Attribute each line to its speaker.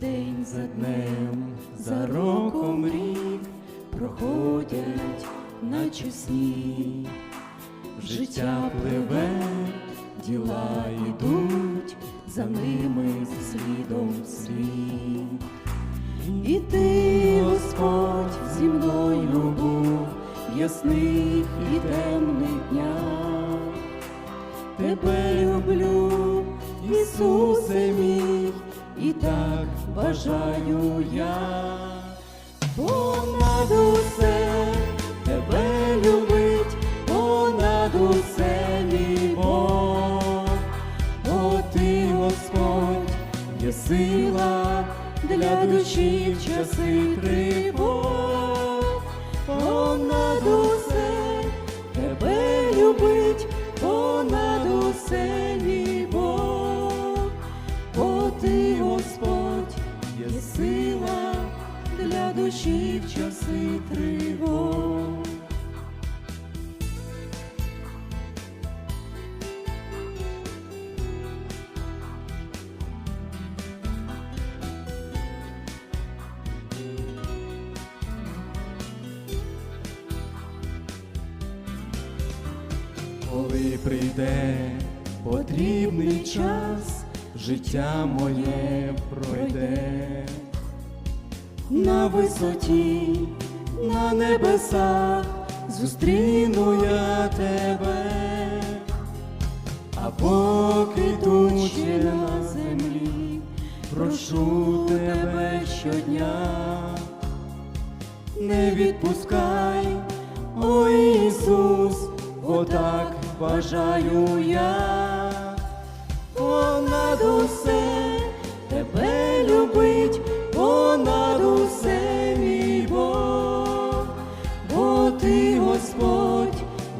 Speaker 1: за днем, за роком рік проходять, наче сніг. Життя пливе, діла йдуть, за ними слідом слід. І ти, Господь, зі мною був в ясних і темних днях. Тебе люблю, Ісусе мій, і так бажаю я. Понад усе тебе любить, понад усе мій Бог. О ти, Господь, є сила для душі в часи тривог. Понад усе тебе любить, душі в часи тривог. Коли прийде потрібний час, життя моє пройде на висоті, на небесах зустріну я тебе, а поки тут на землі, прошу тебе щодня. Не відпускай, о Ісус, отак бажаю я, понад усе